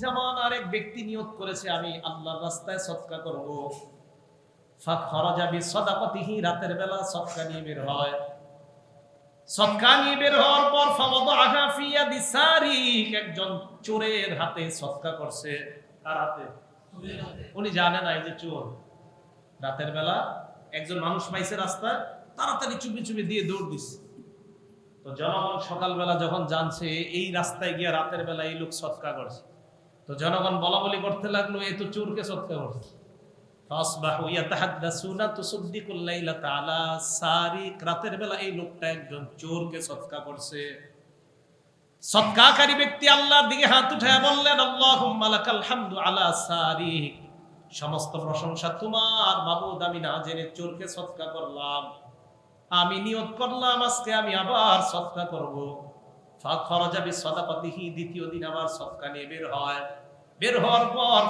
জামানার এক ব্যক্তি নিয়ত করেছে, আমি আল্লাহর রাস্তায় সৎকা করব। রাতের বেলা সৎকা নিয়ে বের হয়। সৎকা নিয়ে বের হওয়ার পর ইয়াদি সারিক একজন চোরের হাতে সৎকা করছে। কার হাতে? উনি জানে যে চোর। রাতের বেলা একজন মানুষ পাইছে রাস্তা তাড়াতাড়ি চুপি চুপি দিয়ে দৌড় দিছে। তো জনগণ সকালবেলা যখন জানছে, এই রাস্তায় গিয়ে রাতের বেলা এই লোক সৎকা করছে। তো জনগণ বলা বলি করতে লাগল, এ তো চোরকে সৎকা করছে। রাতের বেলা এই লোকটা চোরকে করছে। সৎকাকারী ব্যক্তি আল্লাহর দিকে হাত বললেন, আল্লাহুম্মা লাকাল হামদু আলা সারিক। সমস্ত প্রশংসা তোমার, মাবুদ, আমি না জেনে চোরকে সৎকা করলাম। আমি নিয়ত করলাম, আজকে আমি আবার সৎকা করব। দ্বিতীয় দিন আবার নিয়ে বের হয়। বের হওয়ার পর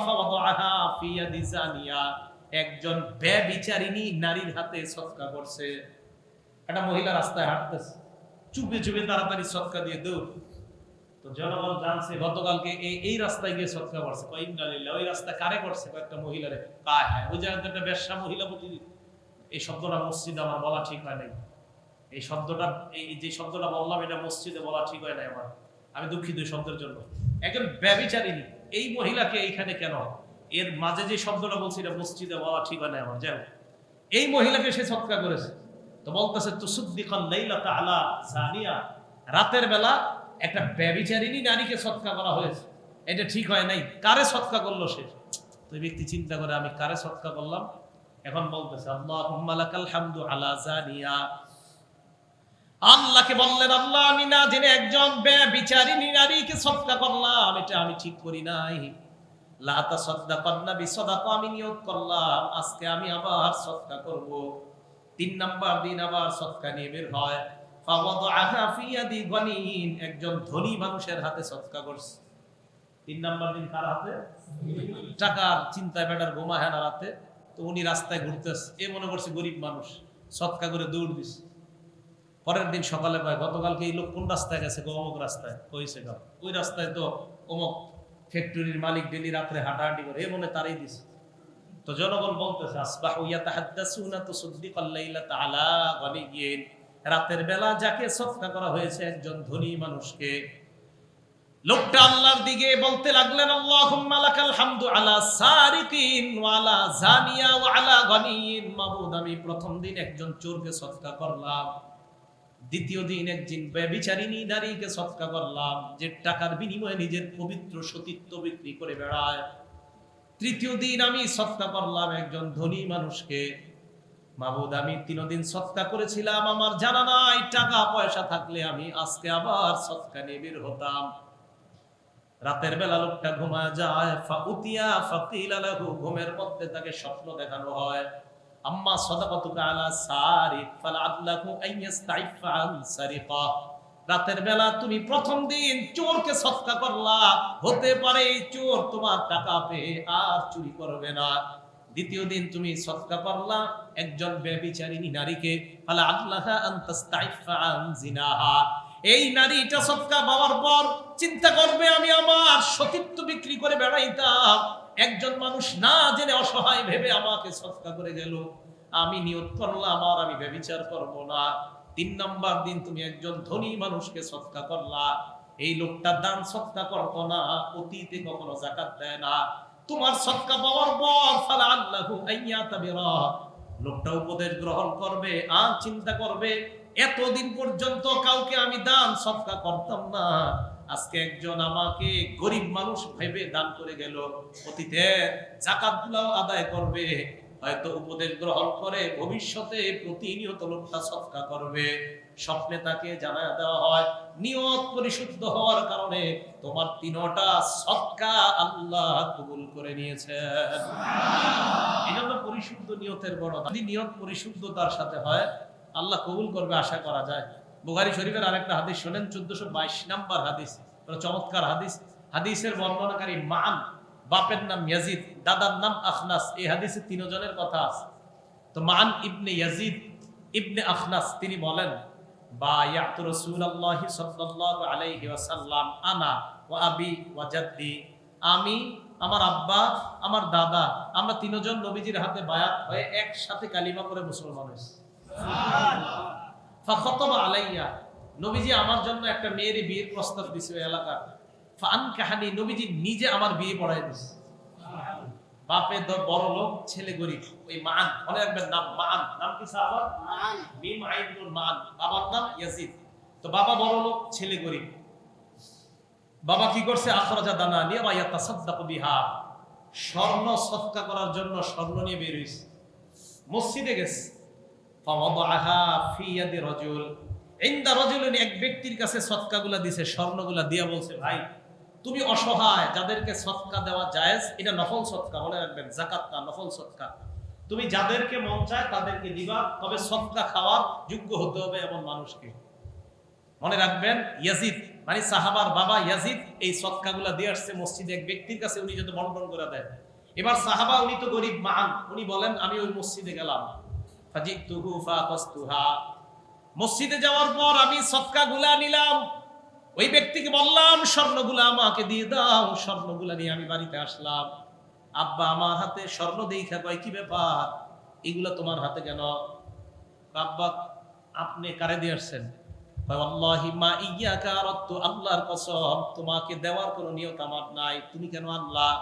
একজন নারীর হাতে সৎকা করছে। একটা মহিলা রাস্তায় হাঁটতেছে। চুপে চুপে তাড়াতাড়ি সৎকা দিয়ে দৌড়। তো জনগণ জানছে, গতকালকে এই রাস্তায় গিয়ে সৎকা করছে। কয়েকদিন ওই রাস্তা কারে করছে? কয়েকটা মহিলারে। কায় হ্যাঁ ওই জায়গাতে একটা ব্যবসা মহিলা প্রতিদিন। এই শব্দটা মসজিদে আমার বলা ঠিক হয় নাই। এই শব্দটা, এই যে শব্দটা বললাম, এটা মসজিদে বলা ঠিক হয় না আমার। আমি দুঃখিত শব্দের জন্য। একজন ব্যবিচারিনী এই মহিলাকে এইখানে কেন? এর মাঝে যে শব্দটা বলছি, এটা মসজিদে বলা ঠিক হয় না আমার। যাই এই মহিলাকে সে সৎকা করেছে। তো বলতেছে, তো তুসুদ্দিকাল লাইলাতা আলা জানিয়া রাতের বেলা একটা ব্যবিচারিনী নারীকে সৎকা করা হয়েছে। এটা ঠিক হয় নাই। কারে সৎকা করল সে? তো ব্যক্তি চিন্তা করে, আমি কারে সৎকা করলাম? এখন বলতেছে লাকাল হামদু আলা জানিয়া আল্লাহকে বললেন, আল্লাহ, আমি না জেনে একজন ব্যবিচারিনী নারীকে সৎকা করলাম, এটা আমি ঠিক করি নাই। লাতা সদ্দা কন্যা বিসদাকা, আমি নিয়ত করলাম, আজকে আমি আবার সৎকা করব। তিন নাম্বার দিন আবার সৎকা নিয়ে বের হয়। ফাওয়াদাহা ফি ইয়াদি গনিন, একজন ধনী মানুষের হাতে সৎকা করছে। তিন নাম্বার দিন কার হাতে? টাকার চিন্তায় বেটার গোমা হ্যাঁ রাতে তো উনি রাস্তায় ঘুরতেছে। এ মনে করছে গরিব মানুষ, সৎকা করে দৌড় দিছে। পরের দিন সকালে পায় গতকালকে এই লোক কোন রাস্তায় গেছে গো? অমুক রাস্তায়। কইছে গাও ওই রাস্তায় তো অমুক ফ্যাক্টরির মালিক ডেলি রাত্রে হাঁটাহাঁটি করে। এ মনে তারই দিছে। তো জনগণ বলতেছে, আসবাহু ইয়াতাহাদ্দাসুনা তুসাদ্দিকাল লাইলাতা আলা গনিয়িন রাতের বেলা যাকে সৎকা করা হয়েছে একজন ধনী মানুষকে। লোকটা আল্লাহর দিকে বলতে লাগলেন হামদু আলা সারিকিন ওয়া আলা জানিয়া ওয়া আলা গনিয়িন আমি প্রথম দিন একজন চোরকে সৎকা করলাম। দ্বিতীয় দিন একদিন ব্যভিচারিণী নারীকে সৎকা করলাম, যে টাকার বিনিময়ে নিজের পবিত্র সতীত্ব বিক্রি করে বেড়ায়। তৃতীয় দিন আমি সৎকা করলাম একজন ধনী মানুষকে। মাবুদ, আমি তিনদিন সৎকা করেছিলাম, আমার জানা নাই, টাকা পয়সা থাকলে আমি আজকে আবার সৎকা নিয়ে বের হতাম। রাতের বেলা লোকটা ঘুমা যায়, ফাউতিয়া ফাকিলা লাহু, ঘুমের মধ্যে তাকে স্বপ্ন দেখানো হয়। আম্মা সাদাকাতুকা আলা সারিক ফালাআল্লাহু আইয়াস্তাইফা আন সারিকা। রাতের বেলা তুমি প্রথম দিন চোরকে সৎকা করলা, হতে পারে চোর তোমার টাকা পেয়ে আর চুরি করবে না। দ্বিতীয় দিন তুমি সৎকা করলা, একজন ব্যভিচারিণী নারীকে ফালা আল্লাহ আন্তাস্তাইফা আন জিনাহা এই নারীটা সৎকা পাওয়ার পর চিন্তা করবে, আমি আমার সতীত্ব বিক্রি করে বেড়াইতাম। একজন মানুষ না জেনে অসহায় ভেবে আমাকে সৎকা করে গেল। আমি নিয়ত করলাম আর আমি ব্যভিচার করব না। তিন নাম্বার দিন তুমি একজন ধনী মানুষকে সৎকা করলা। এই লোকটা দান সৎকা করতো না, অতীতে কখনো জাকাত দেয় না। তোমার সৎকা পাওয়ার পর ফালা আল্লাহু আইয়াতাবিরা লোকটা উপদেশ গ্রহণ করবে, আর চিন্তা করবে, এতদিন পর্যন্ত কাউকে আমি দান সৎকা করতাম না। আজকে একজন আমাকে গরিব মানুষ ভেবে দান করে গেল, অতীতে জাকাত আদায় করবে, হয়তো উপদেশ গ্রহণ করে ভবিষ্যতে প্রতিনিয়ত লোকটা সৎকা করবে। স্বপ্নে তাকে জানায় দেওয়া হয়, নিয়ত পরিশুদ্ধ হওয়ার কারণে তোমার তিনটা সৎকা আল্লাহ কবুল করে নিয়েছেন এই জন্য পরিশুদ্ধ নিয়তের বড় নিয়ত পরিশুদ্ধতার সাথে হয়, আল্লাহ কবুল করবে, আশা করা যায়। বুখারী শরীফের আরেকটা হাদিস শোনেন, চোদ্দশো বাইশ নাম্বার হাদিস। চমৎকার হাদিস। হাদিসের বর্ণনাকারী মান, বাপের নাম ইয়াজিদ, দাদার নাম আখনাস। এই হাদিসে তিনজনের কথা আছে। তো মান ইবনে ইয়াজিদ, ইবনে আখনাস, তিনি বলেন বা ইয়াতু রাসূলুল্লাহি সাল্লাল্লাহু আলাইহি ওয়াসাল্লাম আনা ওয়া আবি ওয়া জাদ্দি। আমি, আমার আব্বা, আমার দাদা, আমরা তিনজন নবীজির হাতে বায়াত হয়ে একসাথে কালিমা করে মুসলমান হয়েছি। ফাখতবা আলাইয়া। নবীজি আমার জন্য একটা মেয়ের বিয়ের প্রস্তাব দিছে ওই এলাকার। ফান কাহানি নবীজি নিজে আমার বিয়ে পড়াই দিছে। বাপে বড় লোক ছেলে গরিব ওই মান মনে রাখবেন নাম মান। নাম কি সাহাবা মিম আইনুল মান। বাবার নাম ইয়াজিদ। তো বাবা বড় লোক ছেলে গরিব। বাবা কি করছে? আখরাজা দানা নিয়ে বা ইয়াতাসাদ্দাকু বিহা। স্বর্ণ সৎকা করার জন্য স্বর্ণ নিয়ে বের হইছে। মসজিদে গেছে। রাজুল ইনদা রাজুলিন এক ব্যক্তির কাছে সৎকাগুলা দিছে, স্বর্ণগুলা দিয়া বলছে, ভাই, তুমি অসহায়, যাদেরকে সৎকা দেওয়া জায়েজ, এটা নফল সৎকা রাখবেন জাকাত না, নফল সৎকা। তুমি যাদেরকে মন চায় তাদেরকে দিবা, তবে সৎকা খাওয়ার যোগ্য হতে হবে এমন মানুষকে। মনে রাখবেন, ইয়াজিদ মানে সাহাবার বাবা ইয়াজিদ এই সৎকাগুলা দিয়ে আসছে মসজিদে, এক ব্যক্তির কাছে উনি যাতে বন্টন করে দেয়। এবার সাহাবা উনি তো গরিব মান উনি বলেন, আমি ওই মসজিদে গেলাম। মসজিদে যাওয়ার পর আমি সৎকাগুলা নিলাম। ওই ব্যক্তিকে বললাম, স্বর্ণগুলা আমাকে দিয়ে দাও, স্বর্ণগুলা নিয়ে আমি বাড়িতে আসলাম। আব্বা আমার হাতে স্বর্ণ দেখা কয়, কি ব্যাপার? এগুলা তোমার হাতে কেন? আব্বা, আপনি কারে দিয়ে আসছেন? আল্লাহর কসম, তোমাকে দেওয়ার কোনো নিয়ত আমার নাই। তুমি কেন আল্লাহ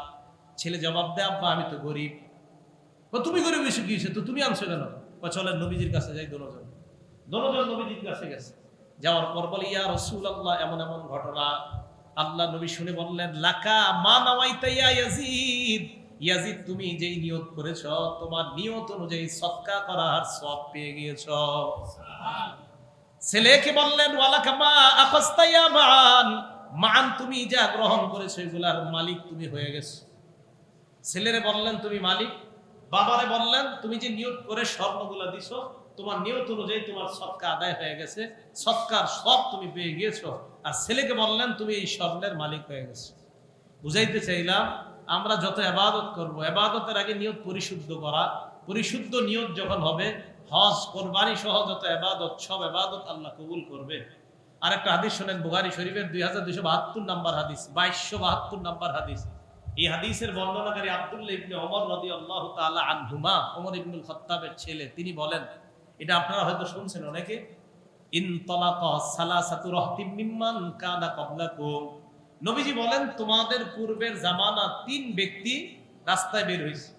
ছেলে জবাব দেয়, আব্বা, আমি তো গরিব। তুমি গরিব এসে কি তো তুমি আনছো কেন? চলেন নবীজির কাছে যাই, দোনোজন। দোনোজন নবীজির কাছে গেছে। যাওয়ার পর বলে, ইয়া রসুল আল্লাহ এমন এমন ঘটনা। আল্লাহ নবী শুনে বললেন, লাকা মা নাওয়াইতা ইয়া ইয়াজিদ। ইয়াজিদ, তুমি যেই নিয়ত করেছ, তোমার নিয়ত অনুযায়ী সৎকা করার সব পেয়ে গিয়েছ। ছেলেকে বললেন, ওয়ালাকা মা আখাস্তা ইয়া মান। মান, তুমি যা গ্রহণ করেছ, এগুলার মালিক তুমি হয়ে গেছো। ছেলেরে বললেন, তুমি মালিক? বাবারে বললেন, তুমি যে নিয়ত করে স্বর্ণগুলা দিছো, তোমার নিয়ত অনুযায়ী তোমার সৎকা আদায় হয়ে গেছে, সৎকার সব তুমি পেয়ে গিয়েছো। আর ছেলেকে বললেন, তুমি এই স্বর্ণের মালিক হয়ে গেছো। বুঝাইতে চাইলাম, আমরা যত এবাদত করব, এবাদতের আগে নিয়ত পরিশুদ্ধ করা, পরিশুদ্ধ নিয়ত যখন হবে, হজ, কোরবানি সহ যত এবাদত, সব এবাদত আল্লাহ কবুল করবে। আর একটা হাদিস শোনেন, বুখারি শরীফের দুই হাজার দুইশো বাহাত্তর নাম্বার হাদিস, বাইশশো বাহাত্তর নাম্বার হাদিস। এই হাদিসের বর্ণনাকারী আব্দুল্লাহ ইবনে ওমর রাদিয়াল্লাহু তাআলা আনহুমা, ওমর ইবনুল খাত্তাবের ছেলে, তিনি বলেন, এটা আপনারা হয়তো শুনছেন অনেকে নবীজি বলেন, তোমাদের পূর্বের জামানা তিন ব্যক্তি রাস্তায় বের হয়েছে।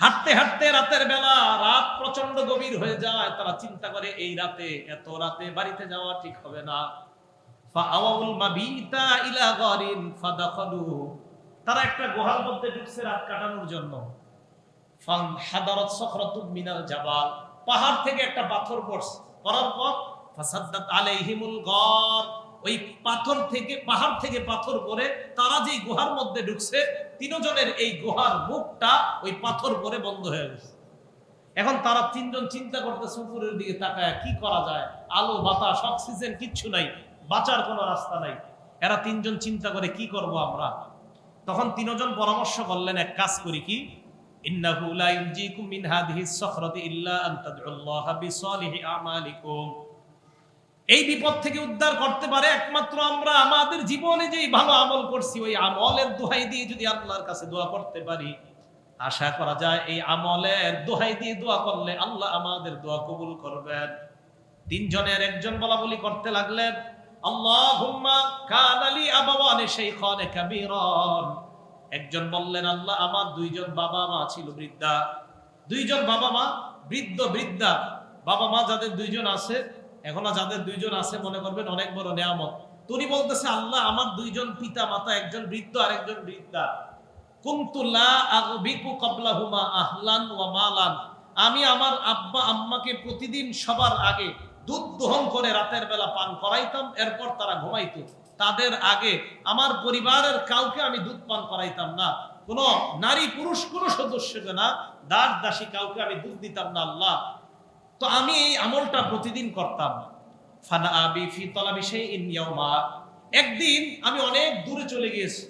হাঁটতে হাঁটতে রাতের বেলা রাত প্রচণ্ড গভীর হয়ে যায়, তারা চিন্তা করে, এই রাতে, এত রাতে বাড়িতে যাওয়া ঠিক হবে না। ফাআওয়াউল মাবিতা ইলা গারিন ফাদাখালু তারা একটা গুহার মধ্যে ঢুকছে রাত কাটানোর জন্য। পাহাড় থেকে একটা পাথর পড়ছে। পড়ার পর ওই পাথর থেকে, পাহাড় থেকে পাথর পরে তারা যেই গুহার মধ্যে ঢুকছে, তিনজনের এই গুহার মুখটা ওই পাথর পরে বন্ধ হয়ে গেছে। এখন তারা তিনজন চিন্তা করতেছে, উপরের দিকে তাকায় কি করা যায়? আলো, বাতাস, অক্সিজেন কিচ্ছু নাই, বাঁচার কোনো রাস্তা নাই। এরা তিনজন চিন্তা করে, কি করব আমরা? তখন তিনজন পরামর্শ করলেন, এক কাজ করি কি? এই বিপদ থেকে উদ্ধার করতে পারে একমাত্র আমরা। আমাদের জীবনে যেই ভালো আমল করছি, ওই আমলের দোহাই দিয়ে যদি আল্লাহর কাছে দোয়া করতে পারি, আশা করা যায় এই আমলের দোহাই দিয়ে দোয়া করলে আল্লাহ আমাদের দোয়া কবুল করবেন। তিনজনের একজন বলা বলি করতে লাগলেন একজন বললেন, আল্লাহ, আমার দুইজন বাবা মা ছিল বৃদ্ধা। দুইজন বাবা মা, বৃদ্ধ বৃদ্ধা। বাবা মা যাদের দুইজন আছে, এখনও যাদের দুইজন আছে, মনে করবেন অনেক বড় নেয়ামত। তুমি বলতেছে, আল্লাহ, আমার দুইজন পিতা মাতা একজন বৃদ্ধ আর একজন বৃদ্ধা। মালান। আমি আমার আব্বা আম্মাকে প্রতিদিন সবার আগে দুধ দহন করে রাতের বেলা পান করাইতাম, এরপর তারা ঘুমাইতো। তাদের আগে আমার পরিবারের কাউকে আমি দুধ পান করাইতাম না। কোন নারী পুরুষ, কোন সদস্যকে না, দাস দাসী কাউকে আমি দুধ দিতাম না আল্লাহ। তো আমি এই আমলটা প্রতিদিন করতাম। ইয়াউমা। একদিন আমি অনেক দূরে চলে গিয়েছি।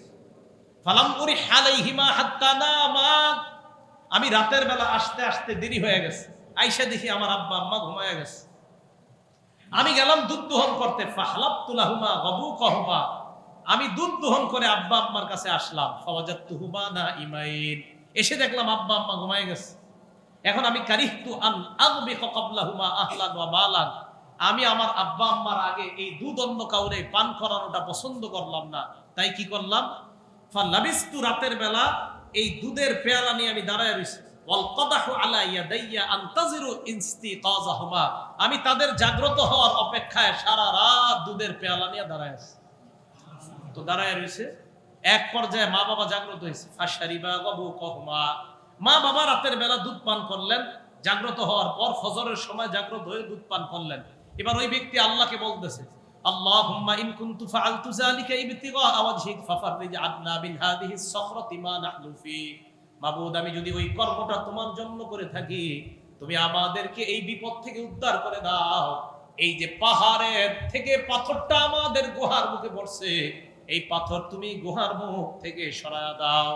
নামা। আমি রাতের বেলা আসতে আসতে দেরি হয়ে গেছে। আইসা দেখি আমার আব্বা, আম্মা ঘুমায় গেছে। আমি গেলাম দুধ দহন করতে ফাহলাবতুলাহুমা গবু কহমা আমি দুধ দোহন করে আব্বা আম্মার কাছে আসলাম ফওয়াজাত না ইমাইন এসে দেখলাম আব্বা আম্মা ঘুমায় গেছে। এখন আমি কারিহতু আন আহলান ওয়া মালান। আমি আমার আব্বা আম্মার আগে এই দুধ অন্য কাউরে পান করানোটা পছন্দ করলাম না। তাই কি করলাম? ফালাবিস্তু রাতের বেলা এই দুধের পেয়ালা নিয়ে আমি দাঁড়ায় রইছি। আমি তাদের জাগ্রত হওয়ার অপেক্ষায় সারা রাত দুধের পেয়ালা নিয়ে দাঁড়ায় তো দাঁড়ায় রয়েছে। এক পর্যায়ে মা বাবা জাগ্রত হয়েছে। ফাশারিবা গবু কহমা মা বাবা রাতের বেলা দুধ পান করলেন। জাগ্রত হওয়ার পর ফজরের সময় জাগ্রত হয়ে দুধ পান করলেন। এবার ওই ব্যক্তি আল্লাহকে বলতেছে ফি মাবুদ, আমি যদি ওই কর্মটা তোমার জন্য করে থাকি, তুমি আমাদেরকে এই বিপদ থেকে উদ্ধার করে দাও। এই যে পাহাড়ের থেকে পাথরটা আমাদের গুহার মুখে পড়ছে, এই পাথর তুমি গুহার মুখ থেকে সরায়া দাও।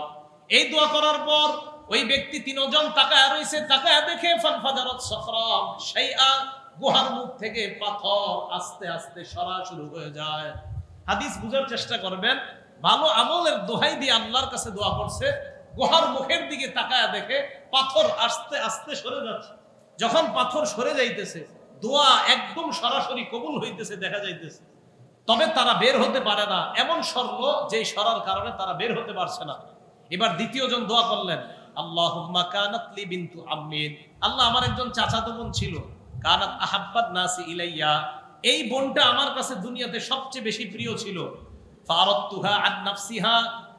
এই দোয়া করার পর ওই ব্যক্তি তিনজন তাকায় রয়েছে, তাকায় দেখে ফানফাজারত সখরম সেই গুহার মুখ থেকে পাথর আস্তে আস্তে সরা শুরু হয়ে যায়। হাদিস বুঝার চেষ্টা করবেন, ভালো আমলের দোহাই দিয়ে আল্লাহর কাছে দোয়া করছে। গুহার মুখের দিকে তাকায় দেখে পাথর আস্তে আস্তে সরে যাচ্ছে। যখন পাথর সরে যাইতেছে, দোয়া একদম সরাসরি কবুল হইতেছে, দেখা যাইতেছে। তবে তারা বের হতে পারে না। এমন স্বর্গ যে সরার কারণে তারা বের হতে পারছে না। এবার দ্বিতীয় জন দোয়া করলেন বিনতু আল্লাহ আমার একজন চাচাতো বোন ছিল। কানাত নাসি ইলাইয়া। এই বোনটা আমার কাছে দুনিয়াতে সবচেয়ে বেশি প্রিয় ছিল। নাফসিহা।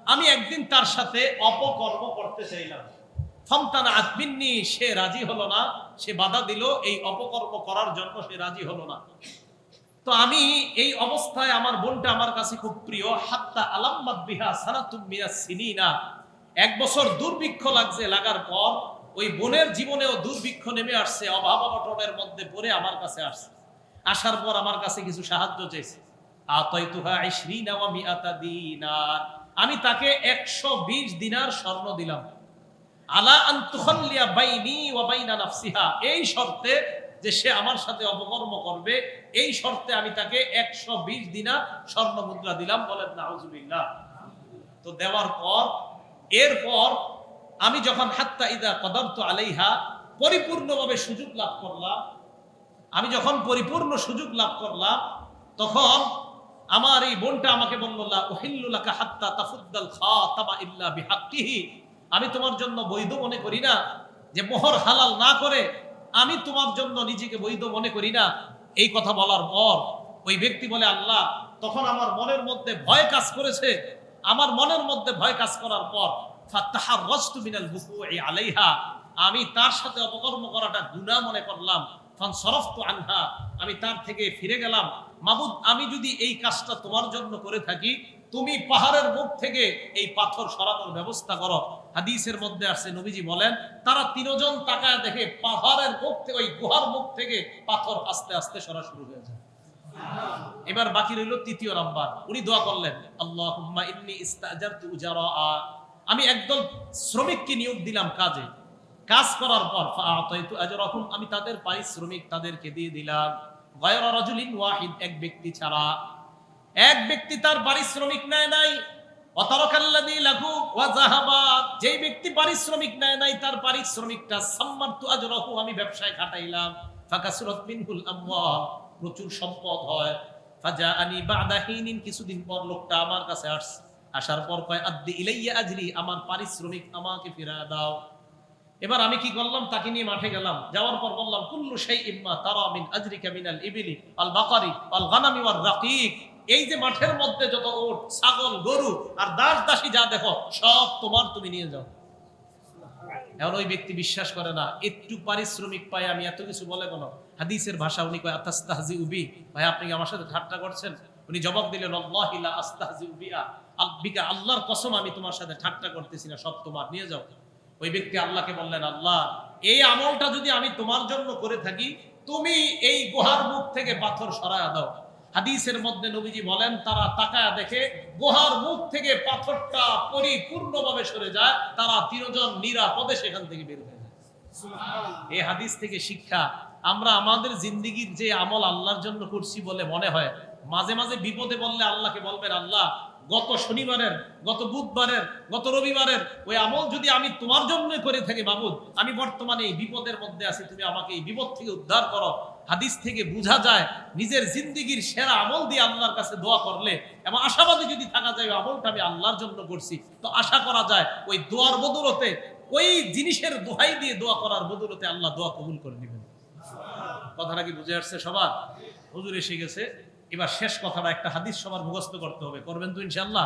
আমি একদিন তার সাথে অপকর্ম করতে চাইলাম। ফমতানা আতমিন্নি, সে রাজি হলো না। সে বাধা দিল, এই অপকর্ম করার জন্য সে রাজি হলো না। তো আমি এই অবস্থায় আমার বোনটা আমার কাছে খুব প্রিয়। হাত্তা আলাম্মাদ বিহা সানাতুম মিয়া সিনিনা। এক বছর দুর্ভিক্ষ লাগছে লাগার পর ওই বোনের জীবনেও দুর্ভিক্ষ নেমে আসছে, অভাব অনটনের মধ্যে পড়ে আমার কাছে আসছে। আসার পর আমার কাছে কিছু সাহায্য চেয়েছে আতাইতুহা ইশরিনা ওয়া মিআতা দিনার আমি তাকে 120 দিনার স্বর্ণ দিলাম। আলা আন বাইনি ওয়া বাইনা নাফসিহা। এই শর্তে যে সে আমার সাথে অপকর্ম করবে, এই শর্তে আমি তাকে 120 দিনার স্বর্ণ মুদ্রা দিলাম বলেন নাউজুবিল্লাহ। তো দেওয়ার পর, এরপর আমি যখন হাত্তা ইদা কদমত আলাইহা পরিপূর্ণভাবে সুযোগ লাভ করলাম, আমি যখন পরিপূর্ণ সুযোগ লাভ করলাম, তখন আমার এই বোনটা আমাকে বলল আমি তোমার জন্য বৈধ মনে করি না যে মোহর হালাল না করে আমি তোমার জন্য নিজেকে বৈধ মনে করি না। এই কথা বলার পর ওই ব্যক্তি বলে, আল্লাহ, তখন আমার মনের মধ্যে ভয় কাজ করেছে। আমার মনের মধ্যে ভয় কাজ করার পর, ফাত্তাহাররাজতু মিনাল বুকুই আলাইহা। আমি তার সাথে অপকর্ম করাটা গুনাহ মনে করলাম। আনহা। আমি তার থেকে ফিরে গেলাম। মাবুদ আমি যদি এই কাজটা তোমার জন্য করে থাকি, তুমি পাহাড়ের মুখ থেকে এই পাথর সরানোর ব্যবস্থা করো। হাদিসের মধ্যে আসছে, নবীজি বলেন, তারা তিনজন তাকায় দেখে পাহাড়ের মুখ থেকে, ওই গুহার মুখ থেকে পাথর আস্তে আস্তে সরা শুরু হয়ে যায়। এবার বাকি রইল তৃতীয় নাম্বার। উনি দোয়া করলেন আল্লাহ আমি একদল শ্রমিককে নিয়োগ দিলাম কাজে। কাজ করার পর আমি তাদের পারিশ্রমিক তাদেরকে দিয়ে দিলাম। এক ব্যক্তি ছাড়া। এক ব্যক্তি তার পারিশ্রমিক নেয় নাই। ব্যবসায় খাটাইলাম। প্রচুর সম্পদ হয়। কিছুদিন পর লোকটা আমার কাছে আসার পর কয়, আদ্দি ইলাইয়া আজরি, আমার পারিশ্রমিক আমাকে ফিরা দাও। এবার আমি কি করলাম? তাকে নিয়ে মাঠে গেলাম। যাওয়ার পর বললাম, কুল্লু সেই ইম্মা তারা মিন আজরিকা মিনাল ইবিলি আল বাকারি আল গানামি ওয়ার রাকিক। এই যে মাঠের মধ্যে যত ওট ছাগল, গরু আর দাস দাসী যা দেখো, সব তোমার তুমি নিয়ে যাও। এখন ওই ব্যক্তি বিশ্বাস করে না, একটু পারিশ্রমিক পাই, আমি এত কিছু বলে কোনো? হাদিসের ভাষা উনি কয় আতাস্তাহজি উবি ভাই, আপনি আমার সাথে ঠাট্টা করছেন? উনি জবাব দিলেন আল্লাহিলা আস্তাহজি উবিয়া আল্লাহর কসম আমি তোমার সাথে ঠাট্টা করতেছি না, সব তোমার, নিয়ে যাও। ওই ব্যক্তি আল্লাহকে বললেন আল্লাহ এই আমলটা যদি আমি তোমার জন্য করে থাকি তুমি এই গুহার মুখ থেকে পাথর সরায়া দাও। হাদিসের মধ্যে নবীজি বলেন তারা তাকায়া দেখে গুহার মুখ থেকে পাথরটা পরিপূর্ণভাবে সরে যায় তারা তিনজন নিরাপদে সেখান থেকে বের হয়ে যায়। এই হাদিস থেকে শিক্ষা আমরা আমাদের জিন্দিগির যে আমল আল্লাহর জন্য করছি বলে মনে হয় মাঝে মাঝে বিপদে বললে আল্লাহকে বলবেন আল্লাহ গত শনিবারের, গত বুধবারের, গত রবিবারের ওই আমল যদি আমি তোমার জন্য করে থাকি বাবুদ আমি বর্তমানে এই বিপদের মধ্যে আছি, তুমি আমাকে এই বিপদ থেকে উদ্ধার করো। হাদিস থেকে বোঝা যায়, নিজের জিন্দিগির সেরা আমল দিয়ে আল্লাহর কাছে দোয়া করলে এবং আশাবাদী যদি থাকা যায়, ওই আমলটা আমি আল্লাহর জন্য করছি। তো আশা করা যায়, ওই দোয়ার বদলতে, ওই জিনিসের দোহাই দিয়ে দোয়া করার বদলতে আল্লাহ দোয়া কবুল করে নেবেন। কথাটা কি বুঝে আসছে সবার? হুজুর এসে গেছে এবার শেষ কথাটা, একটা হাদিস সবার মুখস্থ করতে হবে। করবেন তো ইনশাল্লাহ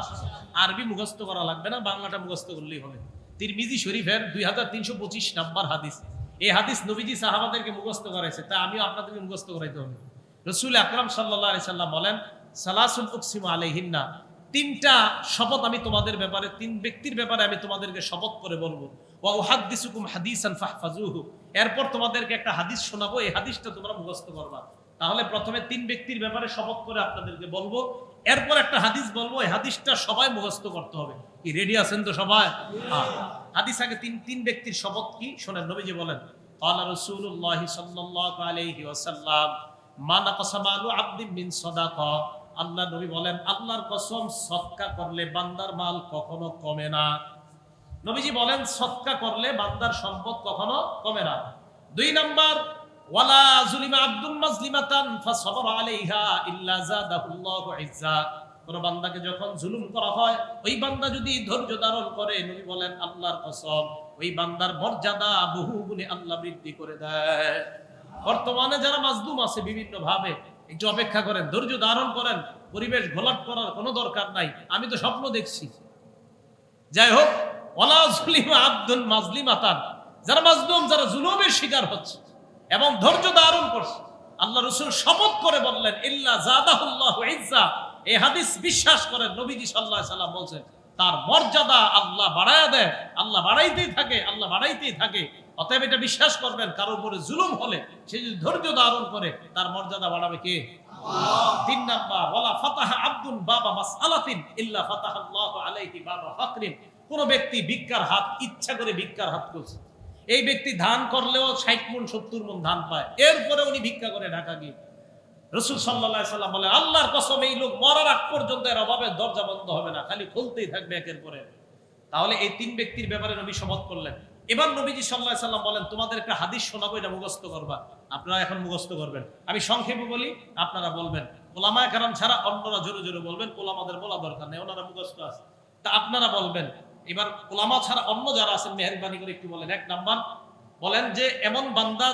আরবি মুখস্থ করা লাগবে না, বাংলাটা মুখস্থ করলেই হবে। তিরমিজি শরীফের দুই হাজার তিনশো পঁচিশ নাম্বার হাদিস। এই হাদিস নবীজি সাহাবাদেরকে মুখস্থ করাইছে, তা আমিও আপনাদেরকে মুখস্থ করাইতে হবে। রসুল আকরাম সাল্লাহ আলি সাল্লাম বলেন সালাসুল উকসিম আলহিন্না তিনটা শপথ আমি তোমাদের ব্যাপারে, তিন ব্যক্তির ব্যাপারে আমি তোমাদেরকে শপথ করে বলব। ওয়া উহাদ্দিসুকুম হাদিসান এরপর তোমাদেরকে একটা হাদিস শোনাবো, এই হাদিসটা তোমরা মুখস্থ করবা। তাহলে প্রথমে তিন ব্যক্তির ব্যাপারে শপথ করে আপনাদেরকে বলবো এরপর একটা হাদিস বলবো এই হাদিসটা সবাই মুখস্থ করতে হবে কি রেডি আছেন তো সবাই হ্যাঁ। হাদিস আগে তিন তিন ব্যক্তির শপথ কি শোনেন নবীজি বলেন قال رسول الله صلى الله عليه وسلم ما نقص مال عبد من صدقه আল্লাহ নবী বলেন আল্লাহর কসম সৎকা করলে বান্দার মাল কখনো কমে না নবীজি বলেন সৎকা করলে বান্দার সম্পদ কখনো কমে না দুই নাম্বার বর্তমানে যারা মাজলুম আছে বিভিন্ন ভাবে একটু অপেক্ষা করেন, ধৈর্য ধারণ করেন, পরিবেশ ঘোলাট করার কোনো দরকার নাই, আমি তো স্বপ্ন দেখছি। যাই হোক ওলা আব্দুল মাজলিমাতান, যারা মাজলুম, যারা জুলুমের শিকার হচ্ছে এবং ধৈর্য ধারণ করছে। আল্লাহ রসুল শপথ করে বললেন ইল্লা জাদাহুল্লাহ ইজ্জা। এই হাদিস বিশ্বাস করেন নবীজি সাল্লাহ সাল্লাম বলছেন তার মর্যাদা আল্লাহ বাড়ায়া দেয় আল্লাহ বাড়াইতেই থাকে আল্লাহ বাড়াইতেই থাকে। অতএব এটা বিশ্বাস করবেন কারোর উপরে জুলুম হলে সে যদি ধৈর্য ধারণ করে তার মর্যাদা বাড়াবে কে? তিন নাম্বার ওয়ালা ফাতাহা আব্দুল বাবা মাসআলাতিন ইল্লা ফাতাহাল্লাহু আলাইহি বাবা ফাকরিন। কোন ব্যক্তি ভিক্ষার হাত ইচ্ছা করে ভিক্ষার হাত করছে এই ব্যক্তি ধান করলেও ষাট মন, সত্তর মন ধান পায়। এরপরে উনি ভিক্ষা করে ঢাকা গিয়ে রসুল সাল্লাহ সাল্লাম বলে, আল্লাহর কসম, এই লোক মরার আগ পর্যন্ত এর অভাবে দরজা বন্ধ হবে না, খালি খুলতেই থাকবে একের পরে তাহলে এই তিন ব্যক্তির ব্যাপারে নবী শপথ করলেন। এবার নবীজি সাল্লাহ সাল্লাম বলেন, তোমাদের একটা হাদিস শোনাবো, এটা মুখস্থ করবা। আপনারা এখন মুখস্থ করবেন। আমি সংক্ষেপে বলি, আপনারা বলবেন, ওলামায় কারণ ছাড়া অন্যরা জোরে জোরে বলবেন, ওলামাদের বলা দরকার নেই, ওনারা মুখস্থ আছে। তা আপনারা বলবেন এবার ওলামা ছাড়া অন্য যারা আছেন, মেহরবানি করে একটু বলেন। এক নাম্বার, বলেন যে এমন বান্দা,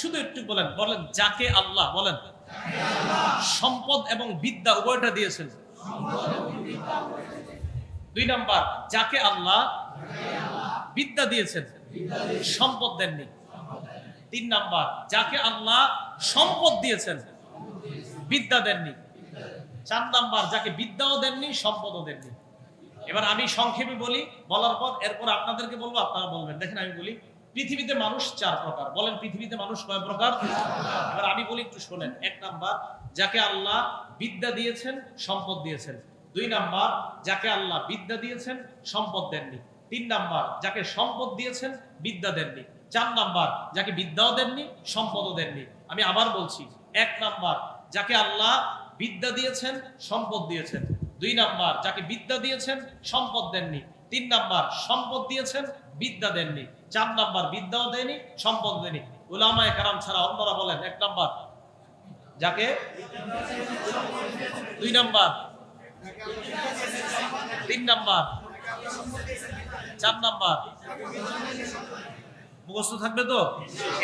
শুধু একটু বলেন বলেন যাকে আল্লাহ বলেন। সম্পদ এবং বিদ্যা উভয়টা দিয়েছেন। দুই নাম্বার, যাকে আল্লাহ বিদ্যা দিয়েছেন, সম্পদ দেননি। তিন নাম্বার, যাকে আল্লাহ সম্পদ দিয়েছেন, বিদ্যা দেননি। চার নাম্বার, যাকে বিদ্যাও দেননি, সম্পদও দেননি। এবার আমি সংক্ষেপে বলি, বলার পর এরপর আপনাদেরকে বলব, আপনারা বলবেন। দেখেন আমি বলি, পৃথিবীতে মানুষ চার প্রকার। বলেন, পৃথিবীতে মানুষ কয় প্রকার? এবার আমি বলি, একটু শোনেন। এক নাম্বার, যাকে আল্লাহ বিদ্যা দিয়েছেন, সম্পদ দিয়েছেন। দুই নাম্বার, যাকে আল্লাহ বিদ্যা দিয়েছেন, সম্পদ দেননি। তিন নাম্বার, যাকে সম্পদ দিয়েছেন, বিদ্যা দেননি। চার নাম্বার, যাকে বিদ্যাও দেননি, সম্পদও দেননি। আমি আবার বলছি, এক নাম্বার, যাকে আল্লাহ বিদ্যা দিয়েছেন, সম্পদ দিয়েছেন। দুই নাম্বার, যাকে বিদ্যা দিয়েছেন, সম্পদ দেননি। তিন নাম্বার, সম্পদ দিয়েছেন, বিদ্যা দেননি। চার নাম্বার, বিদ্যাও দেয়নি, সম্পদ দেয়নি। ওলামায় কারাম ছাড়া অন্যরা বলেন, এক নাম্বার, যাকে? দুই নাম্বার, তিন নাম্বার, চার নাম্বার। মুখস্থ থাকবে তো?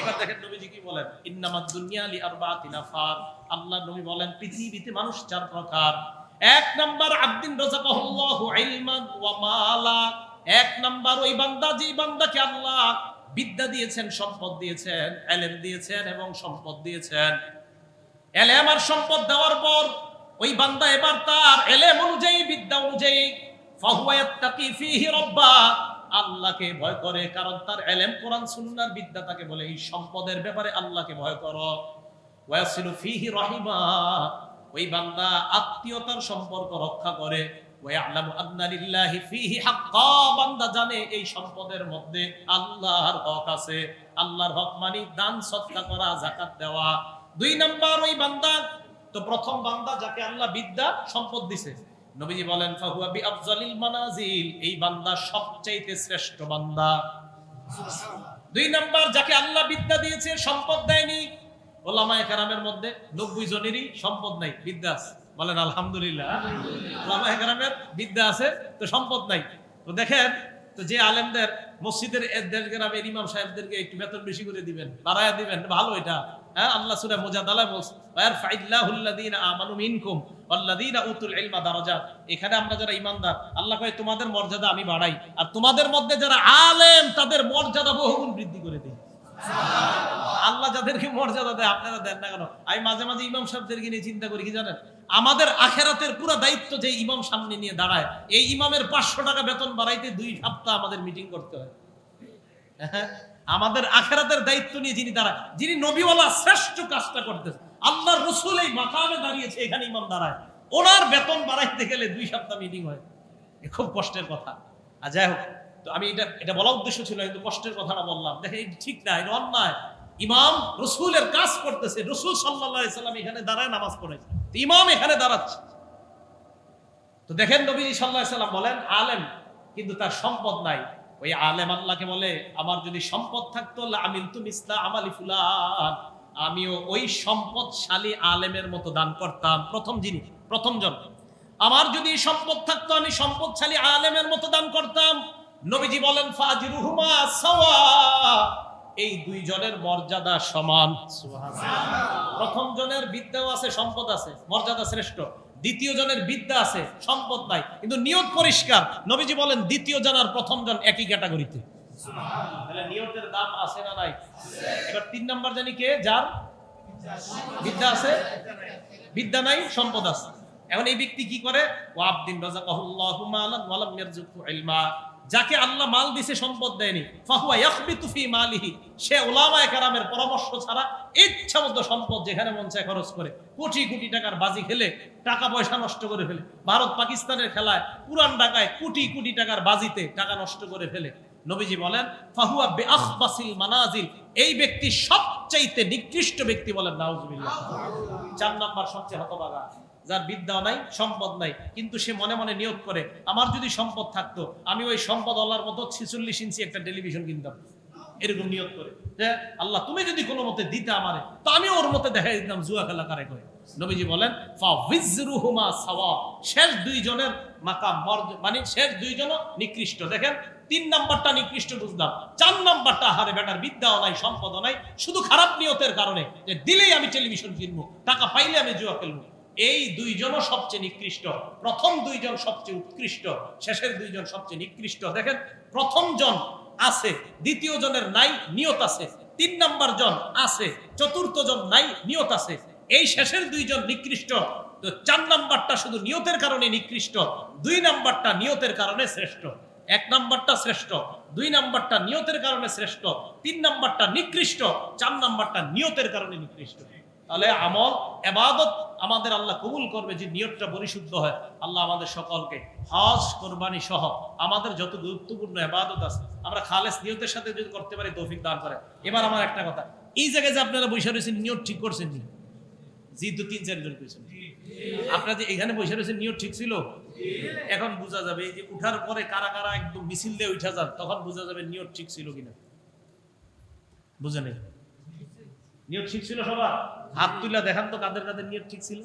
এবার দেখেন নবীজি কি বলেন, ইন্নামাদ দুনিয়া লি আরবাতি নাফার। আল্লাহ নবী বলেন, পৃথিবীতে মানুষ চার প্রকার এক নাম্বার আব্দিন রাযাকাহুল্লাহু ইলমান ওয়া মালা। এক নাম্বার ওই বান্দা, যেই বান্দাকে আল্লাহ বিদ্যা দিয়েছেন, সম্পদ দিয়েছেন, এলেম দিয়েছেন এবং সম্পদ দিয়েছেন। এলেম আর সম্পদ দেওয়ার পর ওই বান্দা এবার তার এলেম অনুযায়ী, বিদ্যা অনুযায়ী ফাহুয়া ইয়াত্তাকি ফীহি রাব্বা, আল্লাহকে ভয় করে, কারণ তার এলেম কোরআন সুন্নাহর বিদ্যা তাকে বলে, এই সম্পদের ব্যাপারে আল্লাহকে ভয় করো। ওয়াসিলু ফীহি রাহিমা ওই বান্দা আত্মীয়তার সম্পর্ক রক্ষা করে। সম্পদ দিছে। নবীজি বলেন মানাজিল। এই বান্দা সবচাইতে শ্রেষ্ঠ বান্দা। দুই নাম্বার, যাকে আল্লাহ বিদ্যা দিয়েছে, সম্পদ দেয়নি মধ্যে নব্বই জনেরই সম্পদ নাই, বিদ্যা আছে। বলেন, আলহামদুলিল্লাহ। বিদ্যা আছে, তো সম্পদ নাই। তো দেখেন, তো যে আলেমদের মসজিদের গ্রামের ইমাম সাহেবদেরকে একটু বেতন বেশি করে দিবেন দিবেন, ভালো এটা। হ্যাঁ আল্লাহ মুজাদালা বলছে ওয়ারফাইল্লাহুল্লাযীনা আমানু মিনকুম উতুল ইলমা দারাজাত এখানে আমরা যারা ঈমানদার আল্লাহ কয়, তোমাদের মর্যাদা আমি বাড়াই। আর তোমাদের মধ্যে যারা আলেম, তাদের মর্যাদা বহুগুণ বৃদ্ধি করে দিই। আল্লাহ যাদেরকে মর্যাদা দেয়, আপনারা দেন না কেন? আমি মাঝে মাঝে ইমাম সাহেবদেরকে নিয়ে চিন্তা করি, কি জানেন? আমাদের আখেরাতের পুরো দায়িত্ব যে ইমাম সামনে নিয়ে দাঁড়ায়, এই ইমামের পাঁচশো টাকা বেতন বাড়াইতে দুই সপ্তাহ আমাদের মিটিং করতে হয়। আমাদের আখেরাতের দায়িত্ব নিয়ে যিনি দাঁড়ায়, যিনি নবীওয়ালা শ্রেষ্ঠ কাজটা করতেছে আল্লাহ রসুল এই মাকামে দাঁড়িয়েছে, এখানে ইমাম দাঁড়ায়। ওনার বেতন বাড়াইতে গেলে দুই সপ্তাহ মিটিং হয়। এ খুব কষ্টের কথা। আর যাই হোক তো আমি এটা এটা বলা উদ্দেশ্য ছিল কিন্তু কষ্টের কথাটা বললাম। দেখেন ঠিক না, এটা অন্যায়। ইমাম রসুলের কাজ করতেছে, রসুল সাল্লাহ সাল্লাম এখানে দাঁড়ায় নামাজ পড়েছে। ইমাম এখানে দাঁড়াচ্ছে। তো দেখেন নবীজি সাল্লাহ সাল্লাম বলেন, আলেম কিন্তু তার সম্পদ নাই। ওই আলেম আল্লাহকে বলে, আমার যদি সম্পদ থাকতো আমিল তুম ইসলা আমালি ফুলান। আমিও ওই সম্পদশালী আলেমের মতো দান করতাম, প্রথম যিনি, প্রথম জন। আমার যদি সম্পদ থাকতো, আমি সম্পদশালী আলেমের মতো দান করতাম। নবীজি বলেন এই দুই জনের মর্যাদা সমান। প্রথম জনের বিদ্যাও আছে, সম্পদ আছে, মর্যাদা শ্রেষ্ঠ। দ্বিতীয় জনের বিদ্যা আছে, সম্পদ নাই। কিন্তু নিয়ত পরিষ্কার। নবীজি বলেন, দ্বিতীয় জন আর প্রথম জন একই ক্যাটাগরিতে। নিয়তের দাম আছে না নাই? এবার তিন নাম্বার জানি কে? যার? বিদ্যা আছে? বিদ্যা নাই, সম্পদ আছে। এখন এই ব্যক্তি কি করে? ও আবদিন রাজাকাহুল্লাহু যাকে আল্লাহ মাল দিছে, সম্পদ দেয়নি। ফাহুয়া ইয়াখবিতু ফি মালিহি। সে উলামায়ে কেরামের পরামর্শ ছাড়া ইচ্ছা মতো সম্পদ যেখানে মন চায় খরচ করে। কোটি কোটি টাকার বাজি খেলে টাকা পয়সা নষ্ট করে ফেলে। ভারত পাকিস্তানের খেলায়, পুরান ঢাকায় কোটি কোটি টাকার বাজিতে টাকা নষ্ট করে ফেলে। নবীজি বলেন, ফাহুয়া বেআখবাসিল মানাজিল। এই ব্যক্তি সবচাইতে নিকৃষ্ট ব্যক্তি বলেন, নাউজুবিল্লাহ। চার নাম্বার সবচেয়ে হতভাগা। যার বিদ্যা নাই, সম্পদ নাই, কিন্তু সে মনে মনে নিয়োগ করে, আমার যদি সম্পদ থাকতো, আমি ওই সম্পদ আল্লাহর মতো ছিচল্লিশ ইঞ্চি একটা টেলিভিশন কিনতাম। এরকম নিয়োগ করে। যে আল্লাহ, তুমি যদি কোনো মতে দিতে আমারে, তো আমি ওর মতে দেখাই দিতাম, জুয়া খেলা কারে করে। নবীজি বলেন শেষ দুই জনের মাকাম মানে শেষ দুই জন নিকৃষ্ট। দেখেন, তিন নাম্বারটা নিকৃষ্ট বুঝলাম, চার নাম্বারটা হারে বেটার, বিদ্যাও নাই, সম্পদও নাই, শুধু খারাপ নিয়তের কারণে যে দিলেই আমি টেলিভিশন কিনবো, টাকা পাইলে আমি জুয়া খেলব। এই দুইজনও সবচেয়ে নিকৃষ্ট। প্রথম দুইজন সবচেয়ে উৎকৃষ্ট, শেষের দুইজন সবচেয়ে নিকৃষ্ট। দেখেন, প্রথম জন আছে, দ্বিতীয় জনের নাই, নিয়ত আছে। তিন নাম্বার জন আছে, চতুর্থ জন নাই, নিয়ত আছে। এই শেষের দুইজন নিকৃষ্ট। তো চার নাম্বারটা শুধু নিয়তের কারণে নিকৃষ্ট, দুই নাম্বারটা নিয়তের কারণে শ্রেষ্ঠ। এক নাম্বারটা শ্রেষ্ঠ, দুই নাম্বারটা নিয়তের কারণে শ্রেষ্ঠ, তিন নাম্বারটা নিকৃষ্ট, চার নাম্বারটা নিয়তের কারণে নিকৃষ্ট। তাহলে আমল, এবাদত আমাদের আল্লাহ কবুল করবে যে নিয়তটা পরিশুদ্ধ হয়। আল্লাহ আমাদের সকলকে হজ, কোরবানি সহ আমাদের যত গুরুত্বপূর্ণ এবাদত আছে, আমরা খালেস নিয়তের সাথে যদি করতে পারি, তৌফিক দান করে। এবার আমার একটা কথা, এই জায়গায় যে আপনারা বসে রয়েছেন, নিয়ত ঠিক করছেন নি? জি দু তিন চারজন করেছেন আপনারা যে এখানে বসে রয়েছেন, নিয়ত ঠিক ছিল? এখন বোঝা যাবে এই যে উঠার পরে কারা কারা একদম মিছিল দিয়ে উঠা যান, তখন বোঝা যাবে নিয়ত ঠিক ছিল কিনা। বুঝে নেই? নিয়ত ঠিক ছিল সবার? হাত তুলে দেখান তো কাদের কাদের নিয়ত ঠিক ছিল।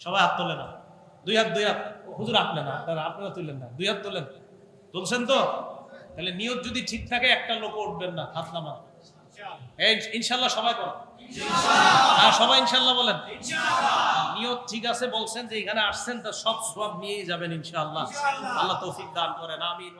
সবাই হাত তোলে না। দুই হাত দুই হাত। হুজুর আপনি না আপনারা আপনারা তুললেন না। দুই হাত তোলেন। তুলছেন তো? তাহলে নিয়ত যদি ঠিক থাকে একটা লোক উঠবেন না হাত নামান। ইনশাল্লাহ সবাই করেন হ্যাঁ সবাই ইনশাল্লাহ বলেন। নিয়ত ঠিক আছে বলছেন যে এখানে আসছেন তা সব সব নিয়েই যাবেন ইনশাআল্লাহ। আল্লাহ তৌফিক দান করেন আমিন।